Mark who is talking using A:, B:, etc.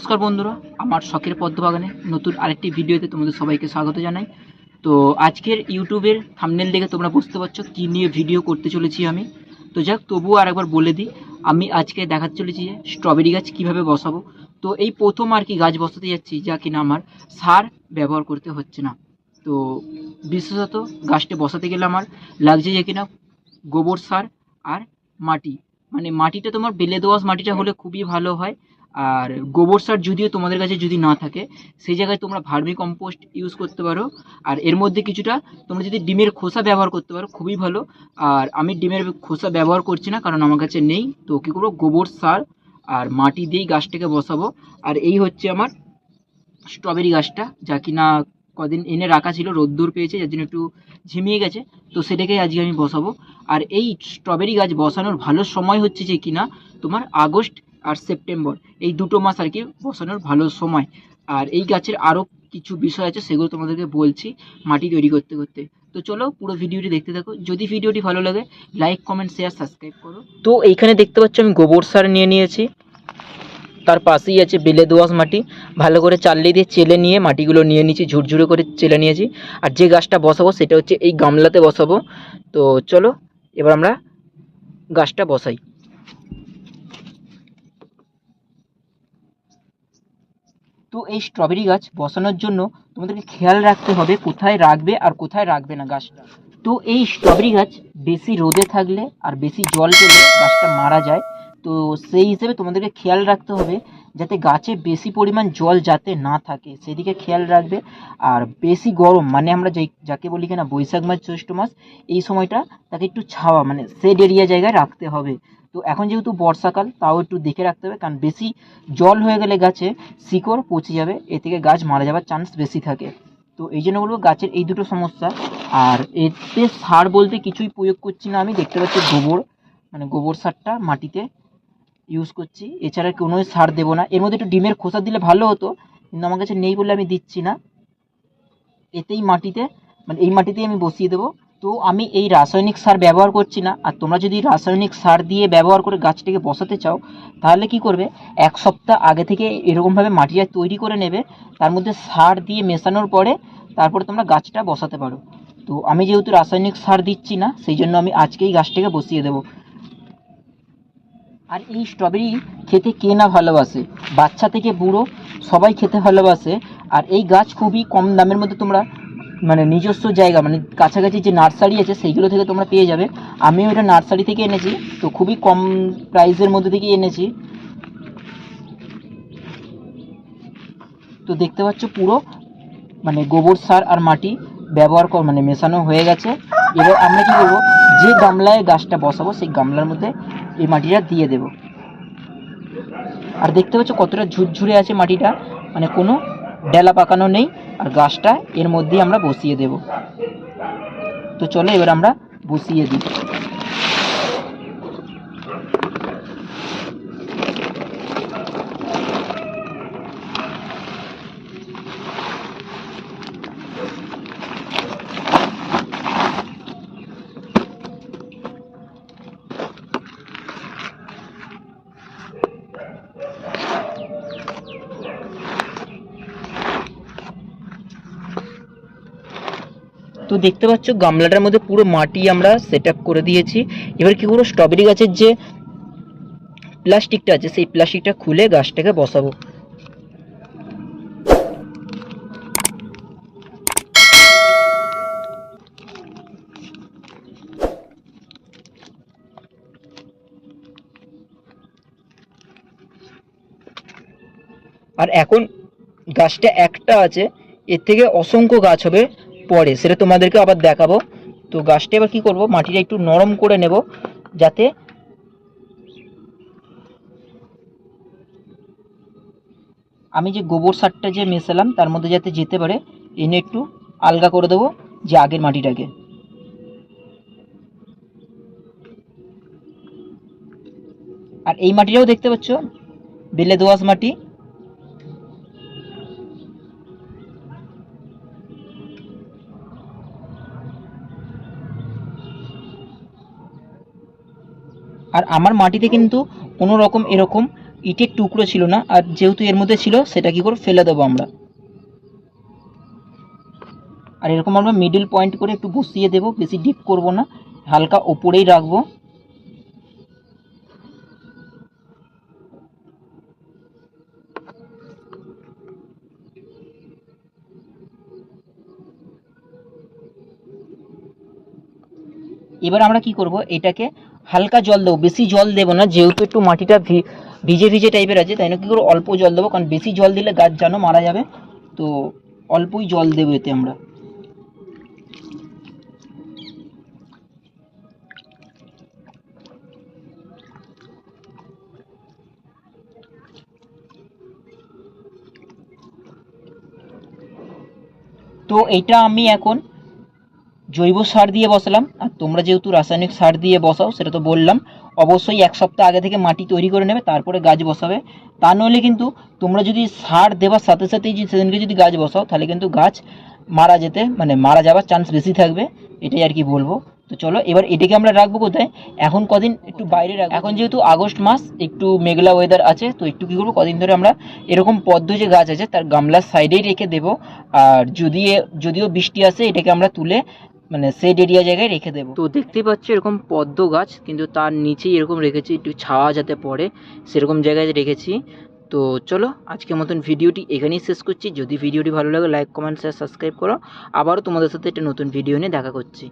A: নমস্কার বন্ধুরা, আমার শখের পদ্মবাগানে নতুন আরেকটি ভিডিওতে তোমাদের সবাইকে স্বাগত জানাই। তো আজকের ইউটিউবের থামনেল দেখে তোমরা বুঝতে পারছ কী নিয়ে ভিডিও করতে চলেছি আমি। তো যাক, তবুও আরেকবার বলে দিই, আমি আজকে দেখাতে চলেছি যে স্ট্রবেরি গাছ কীভাবে বসাবো। তো এই প্রথম আর কি গাছ বসাতে যাচ্ছি যা কিনা আমার সার ব্যবহার করতে হচ্ছে না। তো বিশেষত গাছটি বসাতে গেলে আমার লাগছে যে কিনা গোবর সার আর মাটি। মানে মাটিটা তোমার বেলে দোআঁশ মাটিটা হলে খুবই ভালো হয়। আর গোবর সার যদিও তোমাদের কাছে যদি না থাকে, সেই জায়গায় তোমরা ভার্মি কম্পোস্ট ইউজ করতে পারো। আর এর মধ্যে কিছুটা তোমরা যদি ডিমের খোসা ব্যবহার করতে পারো, খুবই ভালো। আর আমি ডিমের খোসা ব্যবহার করছি না, কারণ আমার কাছে নেই। তো কী করব? গোবর সার আর মাটি দিয়েই গাছটাকে বসাবো। আর এই হচ্ছে আমার স্ট্রবেরি গাছটা, যা কিনা কদিন এনে রাখা ছিল, রোদ্দুর পেয়েছে, যার জন্য একটু ঝিমিয়ে গেছে। তো সেটাকেই আজকে আমি বসাবো। আর এই স্ট্রবেরি গাছ বসানোর ভালো সময় হচ্ছে যে কিনা তোমার আগস্ট আর সেপ্টেম্বর, এই দুটো মাস আর কি বসানোর ভালো সময়। আর এই গাছের আরও কিছু বিষয় আছে, সেগুলো তোমাদেরকে বলছি মাটি তৈরি করতে করতে। তো চলো পুরো ভিডিওটি দেখতে থাকো। যদি ভিডিওটি ভালো লাগে লাইক কমেন্ট শেয়ার সাবস্ক্রাইব করো। তো এইখানে দেখতে পাচ্ছ আমি গোবর সার নিয়ে নিয়েছি। তার পাশেই আছে বেলে দোআঁশ মাটি। ভালো করে চাললি দিয়ে চেলে নিয়ে মাটিগুলো নিয়ে নিয়েছি, ঝুরঝুরে করে চেলে নিয়েছি। আর যে গাছটা বসাবো, সেটা হচ্ছে এই গামলাতে বসাবো। তো চলো, এবার আমরা গাছটা বসাই। তো এই স্ট্রবেরি গাছ বসানোর জন্য তোমাদেরকে খেয়াল রাখতে হবে কোথায় রাখবে আর কোথায় রাখবে না গাছটা তো এই স্ট্রবেরি গাছ বেশি রোদে থাকলে আর বেশি জল পেলে গাছটা মারা যায়। তো সেই হিসেবে তোমাদেরকে খেয়াল রাখতে হবে যাতে গাছে বেশি পরিমাণ জল যাতে না থাকে। সেদিকে খেয়াল রাখবে আর বেশি গরম মানে আমরা যেই, যাকে বলি কিনা বৈশাখ মাস, জ্যৈষ্ঠ মাস, এই সময়টা তাকে একটু ছাওয়া মানে শেড এরিয়া জায়গায় রাখতে হবে। তো এখন যেহেতু বর্ষাকাল, তাও একটু দেখে রাখতে হবে। কারণ বেশি জল হয়ে গেলে গাছে শিকড় পচে যাবে, এ থেকে গাছ মারা যাওয়ার চান্স বেশি থাকে। তো এই জন্য বলব গাছের এই দুটো সমস্যা। আর এতে সার বলতে কিছুই প্রয়োগ করছি না আমি, দেখতে পাচ্ছি গোবর মানে গোবর সারটা মাটিতে ইউজ করছি। এছাড়া কোনোই সার দেবো না। এর মধ্যে একটু ডিমের খোসা দিলে ভালো হতো, কিন্তু আমার কাছে নেই বলে আমি দিচ্ছি না। এতেই মাটিতে মানে এই মাটিতেই আমি বসিয়ে দেবো। তো আমি এই রাসায়নিক সার ব্যবহার করছি না। আর তোমরা যদি রাসায়নিক সার দিয়ে ব্যবহার করে গাছটিকে বসাতে চাও, তাহলে কি করবে? এক সপ্তাহ আগে থেকে এরকমভাবে মাটিটা তৈরি করে নেবে। তার মধ্যে সার দিয়ে মেশানোর পরে তারপরে তোমরা গাছটা বসাতে পারো। তো আমি যেহেতু রাসায়নিক সার দিচ্ছি না, সেই জন্য আমি আজকেই গাছটাকে বসিয়ে দেবো। আর এই স্ট্রবেরি খেতে কে না ভালোবাসে? বাচ্চা থেকে বুড়ো সবাই খেতে ভালোবাসে। আর এই গাছ খুবই কম দামের মধ্যে তোমরা মানে নিজস্ব জায়গা মানে কাছাকাছি যে নার্সারি আছে সেইগুলো থেকে তোমরা পেয়ে যাবে। আমিও এটা নার্সারি থেকে এনেছি, তো খুবই কম প্রাইসের মধ্যে থেকেই এনেছি। তো দেখতে পাচ্ছ পুরো মানে গোবর সার আর মাটি ব্যবহার কর মানে মেশানো হয়ে গেছে। এবার আমরা কি করব, যে গামলায় গাছটা বসাবো, সেই গামলার মধ্যে এই মাটিটা দিয়ে দেব। আর দেখতে পাচ্ছ কতটা ঝুরঝুরে আছে মাটিটা মানে কোনো ডেলা পাকানো নেই আর গাছটা এর মধ্যেই আমরা বসিয়ে দেব। তো চলো এবার আমরা বসিয়ে দিই। তো দেখতে পাচ্ছ, গামলাটার মধ্যে পুরো মাটি আমরা সেট করে দিয়েছি। এবার কি করব স্ট্রবেরি গাছের যে প্লাস্টিকটা আছে, সেই প্লাস্টিকটা খুলে গাছটাকে বসাবো। আর এখন গাছটা একটা আছে, এর থেকে অসংখ্য গাছ হবে। পরে, সেটা তোমাদেরকে আবার দেখাবো। তো গাছটা এবার কী করব, মাটিটা একটু নরম করে নেব, যাতে আমি যে গোবর সারটা যে মেশালাম, তার মধ্যে যাতে যেতে পারে, এনে একটু আলগা করে দেবো যে আগের মাটিটাকে। আর এই মাটিটাও দেখতে পাচ্ছ বেলে দোআঁশ মাটি। আর আমার মাটিতে কিন্তু কোনো রকম এরকম ইটের টুকরো ছিল না, আর যেহেতু এর মধ্যে ছিল, সেটা কি করে ফেলে দেবো আমরা? আর এরকম আমরা মিডল পয়েন্ট করে একটু বসিয়ে দেবো, বেশি ডিপ করব না, হালকা ওপরেই রাখব। এবার আমরা কি করব? এটাকে হালকা জল দেবো, বেশি জল দেবো না, যেহেতু একটু মাটিটা ভিজে ভিজে টাইপের আছে, তাই না কি করে অল্প জল দেবো, কারণ বেশি জল দিলে গাছ যেন মারা যাবে। তো অল্পই জল দেবো এতে আমরা। তো এইটা আমি এখন জৈব সার দিয়ে বসালাম। আর তোমরা যেহেতু রাসায়নিক সার দিয়ে বসাও, সেটা তো বললাম, অবশ্যই এক সপ্তাহ আগে থেকে মাটি তৈরি করে নেবে, তারপরে গাছ বসাবে। তা নইলে কিন্তু তোমরা যদি সার দেওয়ার সাথে সাথেই যদি সেদিনকে যদি গাছ বসাও, তাহলে কিন্তু গাছ মারা যেতে মানে মারা যাওয়ার চান্স বেশি থাকবে। এটাই আর কি বলব। তো চলো, এবার এটাকে আমরা রাখব কোথায়? এখন কদিন একটু বাইরে রাখব। এখন যেহেতু আগস্ট মাস, একটু মেঘলা ওয়েদার আছে, তো একটু কী করব? কদিন ধরে আমরা এরকম পদ্ম যে গাছ আছে, তার গামলার সাইডেই রেখে দেবো। আর যদি যদিও বৃষ্টি আসে, এটাকে আমরা তুলে মানে সেড এরিয়া জায়গায় রেখে দেবো। তো দেখতেই পাচ্ছ এরকম পদ্ম গাছ, কিন্তু তার নিচেই এরকম রেখেছি, একটু ছাওয়া যাতে পড়ে, সেরকম জায়গায় রেখেছি। তো চলো, আজকের মতন ভিডিওটি এখানেই শেষ করছি। যদি ভিডিওটি ভালো লাগে লাইক কমেন্ট শেয়ার সাবস্ক্রাইব করো। আবারও তোমাদের সাথে একটা নতুন ভিডিও নিয়ে দেখা করছি।